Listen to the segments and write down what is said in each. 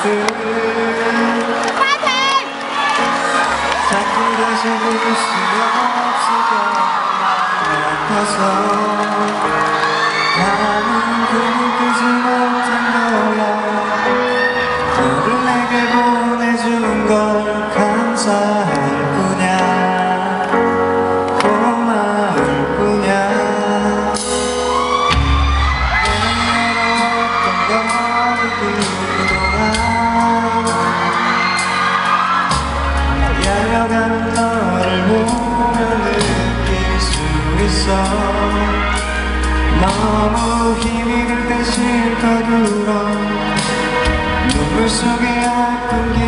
자꾸 다시 볼수 없을 것 같아서 나무힘이 그때 실까두라 눈물 속에 아픈 기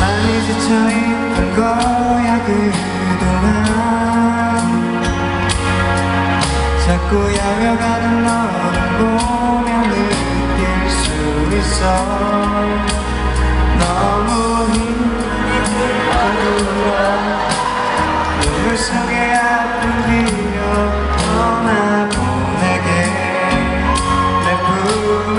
많이 지쳐있던 거야 그동안. 자꾸 야려가는 너를 보면 느낄 수 있어.